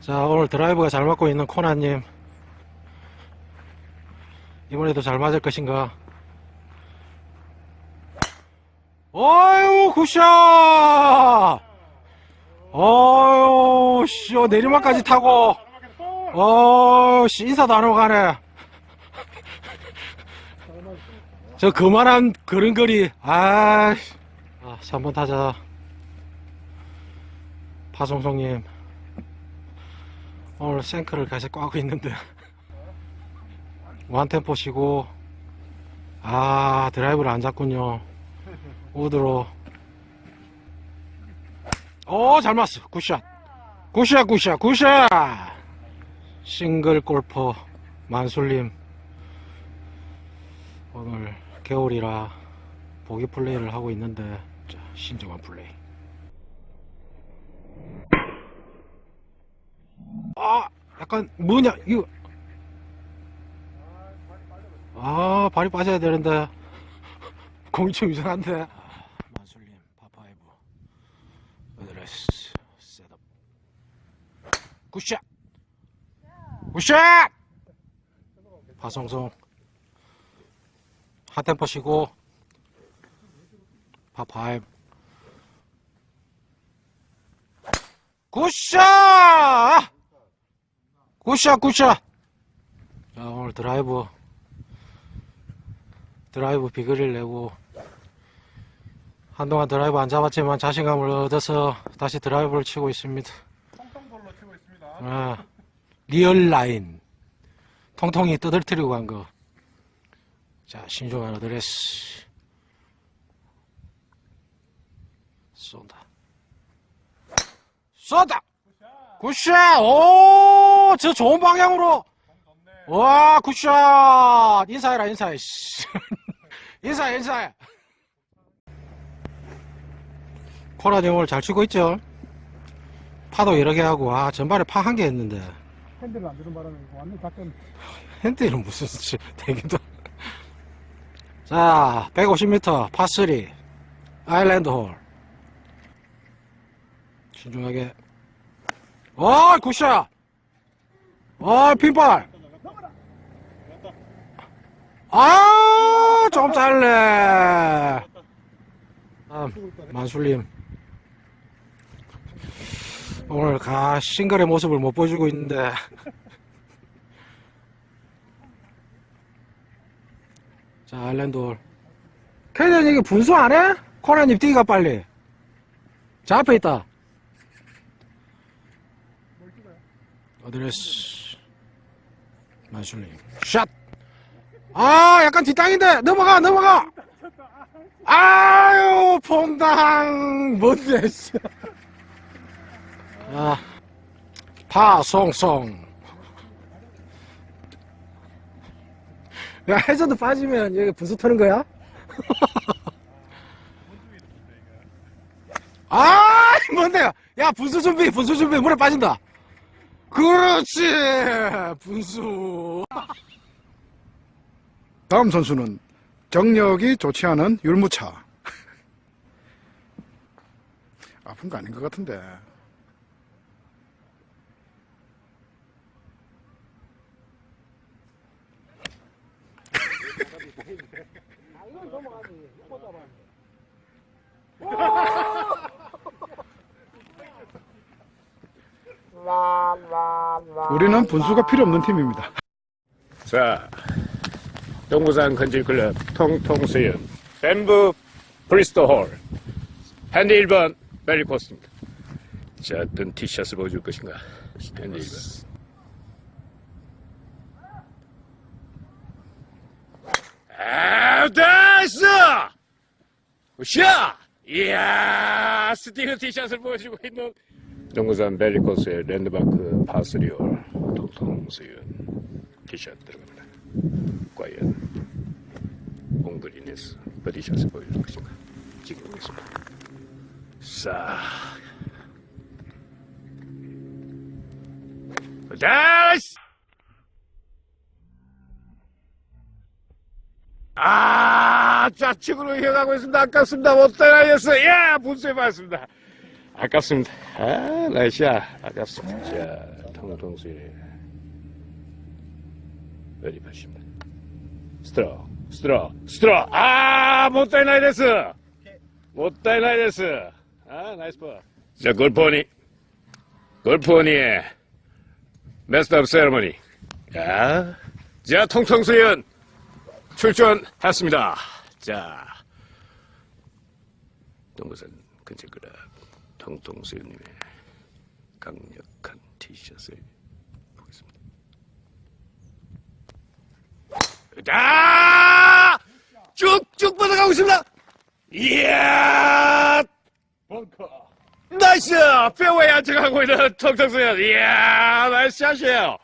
자, 오늘 드라이버가 잘 맞고 있는 코나님. 이번에도 잘 맞을 것인가? 어유 굿샷! 어유 씨, 어, 내리막까지 타고, 어, 씨, 인사도 안 하고 가네. 저 그만한 그른거리, 아, 아, 3번 타자. 파송송님. 오늘 생크를 계속 꽈고 있는데. 완템포 시고, 아, 드라이브를 안 잡군요. 우드로. 오, 잘 맞았어. 굿샷. 굿샷, 굿샷, 굿샷! 싱글 골퍼 만술님. 오늘 겨울이라 보기 플레이를 하고 있는데, 자, 신중한 플레이. 아, 약간, 뭐냐, 이거. 아, 발이 빠져야 되는데. 공이 좀 이상한데. 만술님, 파파이브. 어드레스, 셋업. 굿샷! 굿샷! 파송송. 핫템퍼 시고. 파파이브. 굿샷! 굿샷, 굿샷! 자, 오늘 드라이브. 드라이브 비거리를 내고 한동안 드라이브 안 잡았지만 자신감을 얻어서 다시 드라이브를 치고 있습니다. 통통볼로 치고 있습니다. 아, 리얼 라인. 통통이 떠들뜨리고 간 거. 자, 신중한 어드레스. 쏜다. 쏜다! 굿샷! 오! 저 좋은 방향으로! 와, 굿샷! 인사해라, 인사해. 씨. 인사해, 인사해. 코라니 오늘 잘 치고 있죠? 파도 여러 개 하고, 아, 전반에 파 한 개 했는데. 핸들을 안 들은 바람에 완전 작전. 핸드는 무슨, 치- 되기도. 자, 150m, 파3. 아일랜드 홀. 신중하게. 어, 굿샷! 어, 핀발! 아, 좀 짧네. 다음, 만술님. 오늘 가, 싱글의 모습을 못 보여주고 있는데. 자, 홀. 캐리언 이게 분수 안 해? 코나님 뛰기가 빨리. 자, 앞에 있다. 어드레스. 만술님. 샷! 아, 약간 뒷땅인데! 넘어가, 넘어가! 아유, 퐁당! 뭔데, 씨. 아, 파송송. 야, 해저드 빠지면 여기 분수 터는 거야? 아, 뭔데? 야, 분수 준비, 분수 준비, 물에 빠진다. 그렇지, 분수. 다음 선수는 경력이 좋지 않은 율무차. 아픈 거 아닌 것 같은데. 우리는 분수가 필요 없는 팀입니다. 자, 동부산 건질클럽 통통수연 뱀부 브리스토 홀 핸드 1번 벨리 코스입니다. 자, 어떤 티샷을 보여줄 것인가? 핸드 1번. 아, 됐어! 샷! 이야, 스티그 티샷을 보여주고 있는 동부산 벨리코스의 랜드마크 파스리올 통통수연 티샷 들어갑니다. 과연 옹그린에서 버디샷을 보여줄 것인가 찍어보겠습니다. 싹 다시 아 좌측으로 이어가고 있습니다. 아깝습니다. 못 따라했어. 야 분수해 봤습니다. 아깝습니다. 아, 나이스야. 아깝습니다. 자, 통통수리. 어디 보십니다. 스트로, 스트로, 스트로. 아, 못다이 나이 데스. 못다이 나이 데스. 아, 나이스 볼. 자, 골프원이. 골프원이의 메스터 세레머니. 야, 자, 통통수연 출전했습니다. 자, 동부산 근처그라 통통수연님의 강력한 티셔츠를 보겠습니다. 자, 쭉쭉 뻗어가고 있습니다. 이야, 벙커. 나이스! 페어웨이 안정하고 있는 통통수연. 이야, 나이스 샷이에요.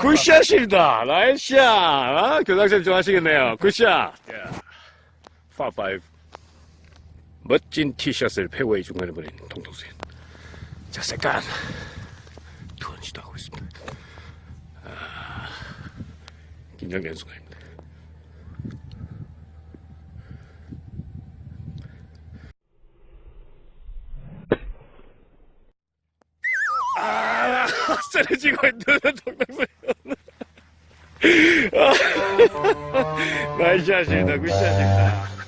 굿샷입니다. 나이스 샷. 아, 교장님 좋아하시겠네요. 굿샷. 파5. 멋진 티셔츠를 페어웨이 중간에 보낸 통통수연. 자, 세컨. 투원 시도 하고 있습니다. 아, 긴장된 순간입니다. 아, 쓰러지고 있는 통통수연. 아, 나이스 샷입니다. 굿샷입니다.